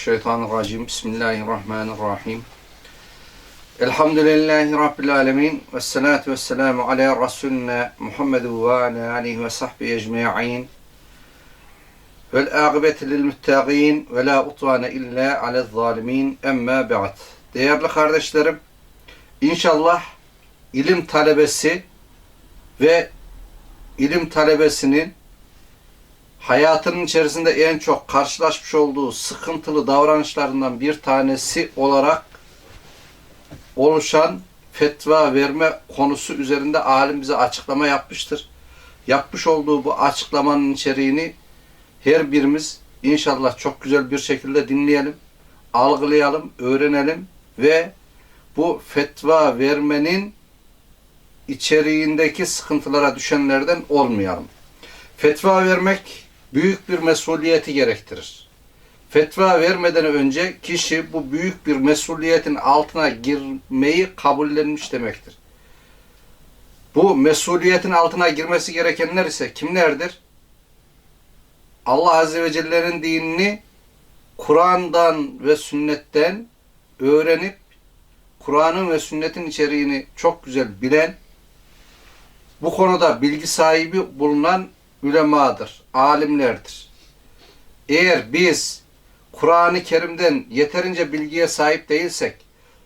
Mineşşeytanirracim. Bismillahirrahmanirrahim. Elhamdülillahi Rabbil alemin. Ve salatu ve selamu ala Resulina Muhammedu ve ala alihi ve sahbihi ecma'in. Vel âgıbeti lil muttaqin ve la utvane illa alel zalimin. Emma ba'd. Değerli kardeşlerim, inşallah ilim talebesi ve ilim talebesinin hayatının içerisinde en çok karşılaşmış olduğu sıkıntılı davranışlarından bir tanesi olarak oluşan fetva verme konusu üzerinde alim bize açıklama yapmıştır. Yapmış olduğu bu açıklamanın içeriğini her birimiz inşallah çok güzel bir şekilde dinleyelim, algılayalım, öğrenelim ve bu fetva vermenin içeriğindeki sıkıntılara düşenlerden olmayalım. Fetva vermek büyük bir mesuliyeti gerektirir. Fetva vermeden önce kişi bu büyük bir mesuliyetin altına girmeyi kabullenmiş demektir. Bu mesuliyetin altına girmesi gerekenler ise kimlerdir? Allah Azze ve Celle'nin dinini Kur'an'dan ve sünnetten öğrenip Kur'an'ın ve sünnetin içeriğini çok güzel bilen, bu konuda bilgi sahibi bulunan ülemadır, alimlerdir. Eğer biz Kur'an-ı Kerim'den yeterince bilgiye sahip değilsek,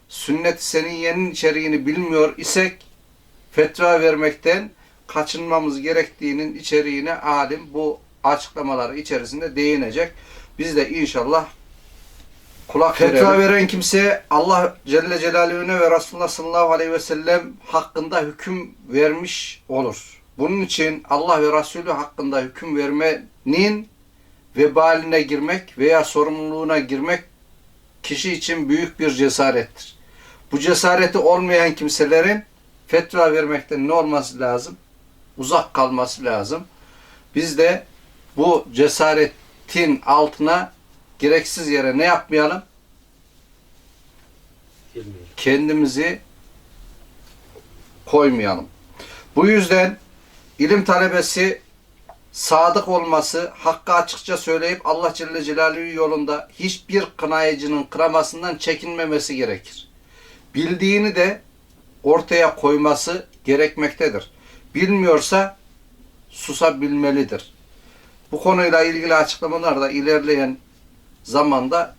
sünnet-i seniyyenin içeriğini bilmiyor isek, fetva vermekten kaçınmamız gerektiğinin içeriğine alim bu açıklamaları içerisinde değinecek. Biz de inşallah kulak Fetva veren kimse Allah Celle Celaluhu'ne ve Resulullah sallallahu aleyhi ve sellem hakkında hüküm vermiş olur. Bunun için Allah ve Resulü hakkında hüküm vermenin vebaline girmek veya sorumluluğuna girmek kişi için büyük bir cesarettir. Bu cesareti olmayan kimselerin fetva vermekten ne olması lazım? Uzak kalması lazım. Biz de bu cesaretin altına gereksiz yere ne yapmayalım? Kendimizi koymayalım. Bu yüzden ilim talebesi sadık olması, hakkı açıkça söyleyip Allah Celle Celaluhu yolunda hiçbir kınayıcının kınamasından çekinmemesi gerekir. Bildiğini de ortaya koyması gerekmektedir. Bilmiyorsa susabilmelidir. Bu konuyla ilgili açıklamalar da ilerleyen zamanda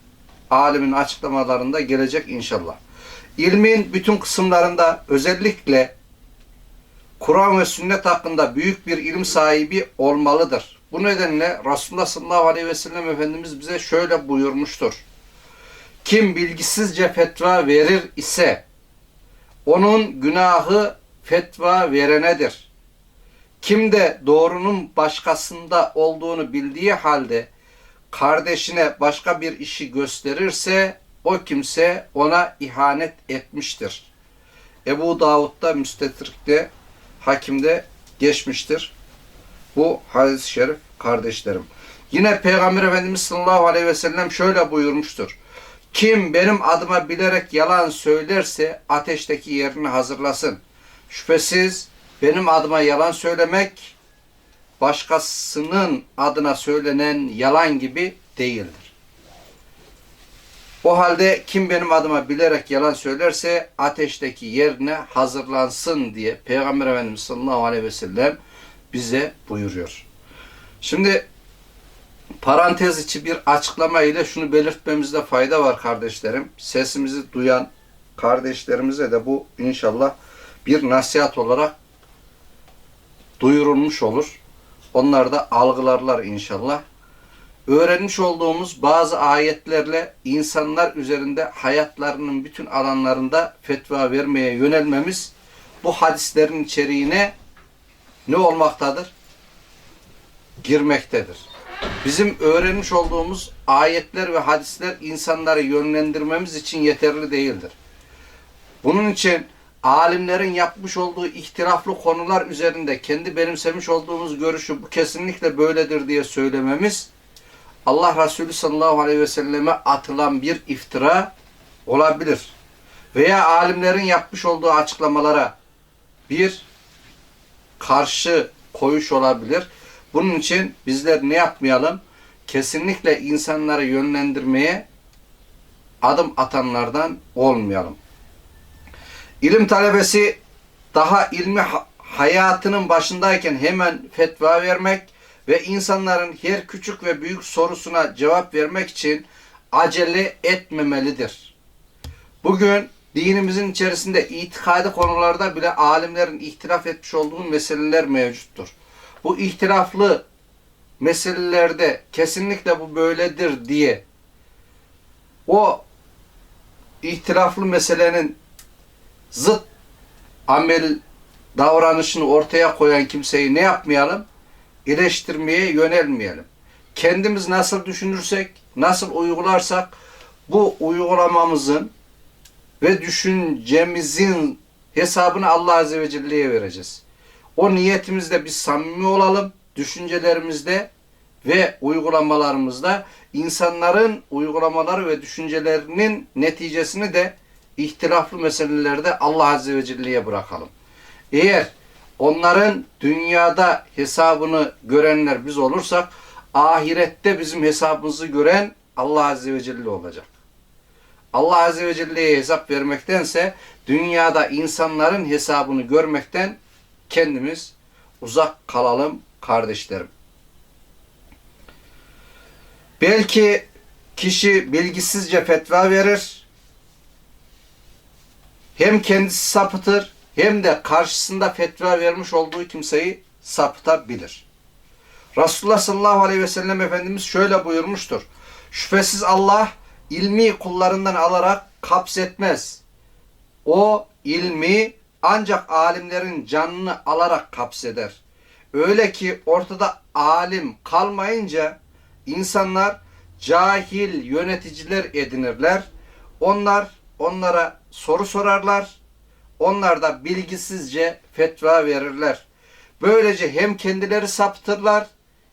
alimin açıklamalarında gelecek inşallah. İlmin bütün kısımlarında özellikle Kur'an ve sünnet hakkında büyük bir ilim sahibi olmalıdır. Bu nedenle Resulullah sallallahu aleyhi ve sellem Efendimiz bize şöyle buyurmuştur. Kim bilgisizce fetva verir ise onun günahı fetva verenedir. Kim de doğrunun başkasında olduğunu bildiği halde kardeşine başka bir işi gösterirse o kimse ona ihanet etmiştir. Ebu Davud'da Müstetrik'te Hakim'de geçmiştir. Bu hadis-i şerif kardeşlerim. Yine Peygamber Efendimiz sallallahu aleyhi ve sellem şöyle buyurmuştur. Kim benim adıma bilerek yalan söylerse ateşteki yerini hazırlasın. Şüphesiz benim adıma yalan söylemek başkasının adına söylenen yalan gibi değildir. O halde kim benim adıma bilerek yalan söylerse ateşteki yerine hazırlansın diye Peygamber Efendimiz sallallahu aleyhi ve sellem bize buyuruyor. Şimdi parantez içi bir açıklama ile şunu belirtmemizde fayda var kardeşlerim. Sesimizi duyan kardeşlerimize de bu inşallah bir nasihat olarak duyurulmuş olur. Onlar da algılarlar inşallah. Öğrenmiş olduğumuz bazı ayetlerle insanlar üzerinde hayatlarının bütün alanlarında fetva vermeye yönelmemiz bu hadislerin içeriğine ne olmaktadır? Girmektedir. Bizim öğrenmiş olduğumuz ayetler ve hadisler insanları yönlendirmemiz için yeterli değildir. Bunun için alimlerin yapmış olduğu ihtilaflı konular üzerinde kendi benimsemiş olduğumuz görüşü bu kesinlikle böyledir diye söylememiz Allah Resulü sallallahu aleyhi ve selleme atılan bir iftira olabilir. Veya alimlerin yapmış olduğu açıklamalara bir karşı koyuş olabilir. Bunun için bizler ne yapmayalım? kesinlikle insanları yönlendirmeye adım atanlardan olmayalım. İlim talebesi daha ilmi ha- hayatının başındayken hemen fetva vermek ve insanların her küçük ve büyük sorusuna cevap vermek için acele etmemelidir. Bugün dinimizin içerisinde itikadi konularda bile alimlerin ihtilaf etmiş olduğu meseleler mevcuttur. Bu ihtilaflı meselelerde kesinlikle bu böyledir diye o ihtilaflı meselenin zıt amel davranışını ortaya koyan kimseyi ne yapmayalım? Eleştirmeye yönelmeyelim. Kendimiz nasıl düşünürsek, nasıl uygularsak bu uygulamamızın ve düşüncemizin hesabını Allah Azze ve Celle'ye vereceğiz. O niyetimizde biz samimi olalım, düşüncelerimizde ve uygulamalarımızda insanların uygulamaları ve düşüncelerinin neticesini de ihtilaflı meselelerde Allah Azze ve Celle'ye bırakalım. Eğer onların dünyada hesabını görenler biz olursak ahirette bizim hesabımızı gören Allah Azze ve Celle olacak. Allah Azze ve Celle'ye hesap vermektense dünyada insanların hesabını görmekten kendimiz uzak kalalım kardeşlerim. Belki kişi bilgisizce fetva verir. Hem kendisi sapıtır hem de karşısında fetva vermiş olduğu kimseyi sapıtabilir. Resulullah sallallahu aleyhi ve sellem Efendimiz şöyle buyurmuştur. Şüphesiz Allah ilmi kullarından alarak kapsetmez. O ilmi ancak alimlerin canını alarak kapseder. Öyle ki ortada alim kalmayınca insanlar cahil yöneticiler edinirler. Onlar onlara soru sorarlar. Onlar da bilgisizce fetva verirler. Böylece hem kendileri saptırlar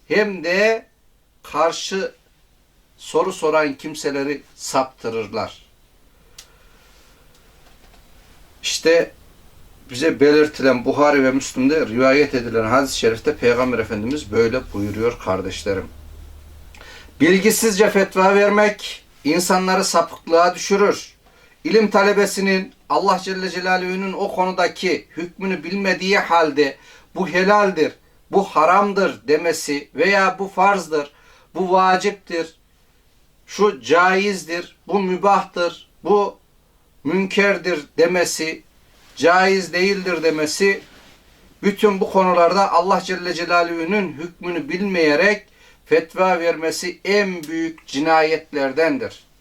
hem de karşı soru soran kimseleri saptırırlar. İşte bize belirtilen Buhari ve Müslüm'de rivayet edilen hadis-i şerifte Peygamber Efendimiz böyle buyuruyor kardeşlerim. Bilgisizce fetva vermek insanları sapıklığa düşürür. İlim talebesinin Allah Celle Celaluhu'nun o konudaki hükmünü bilmediği halde bu helaldir, bu haramdır demesi veya bu farzdır, bu vaciptir, şu caizdir, bu mübahtır, bu münkerdir demesi, caiz değildir demesi, bütün bu konularda Allah Celle Celaluhu'nun hükmünü bilmeyerek fetva vermesi en büyük cinayetlerdendir.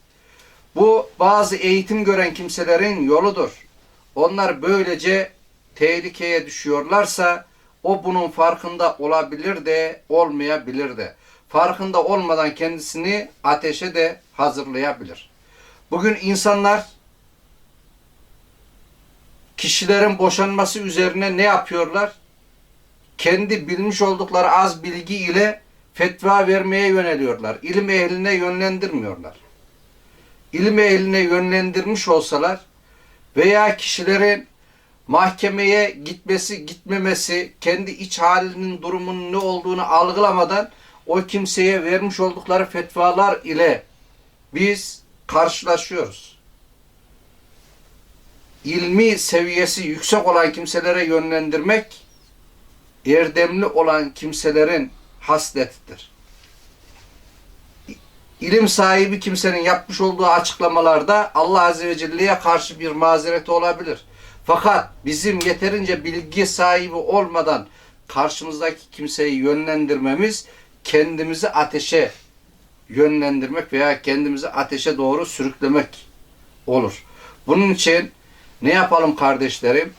Bu bazı eğitim gören kimselerin yoludur. Onlar böylece tehlikeye düşüyorlarsa o bunun farkında olabilir de olmayabilir de. Farkında olmadan kendisini ateşe de hazırlayabilir. Bugün insanlar kişilerin boşanması üzerine ne yapıyorlar? Kendi bilmiş oldukları az bilgi ile fetva vermeye yöneliyorlar. İlim ehline yönlendirmiyorlar. İlim ehline yönlendirmiş olsalar veya kişilerin mahkemeye gitmesi gitmemesi kendi iç halinin durumunun ne olduğunu algılamadan o kimseye vermiş oldukları fetvalar ile biz karşılaşıyoruz. İlmi seviyesi yüksek olan kimselere yönlendirmek erdemli olan kimselerin hasletidir. İlim sahibi kimsenin yapmış olduğu açıklamalarda Allah Azze ve Celle'ye karşı bir mazereti olabilir. Fakat bizim yeterince bilgi sahibi olmadan karşımızdaki kimseyi yönlendirmemiz kendimizi ateşe yönlendirmek veya kendimizi ateşe doğru sürüklemek olur. Bunun için ne yapalım kardeşlerim?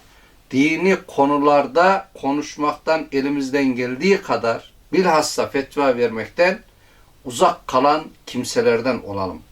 Dini konularda konuşmaktan elimizden geldiği kadar bilhassa fetva vermekten uzak kalan kimselerden olalım.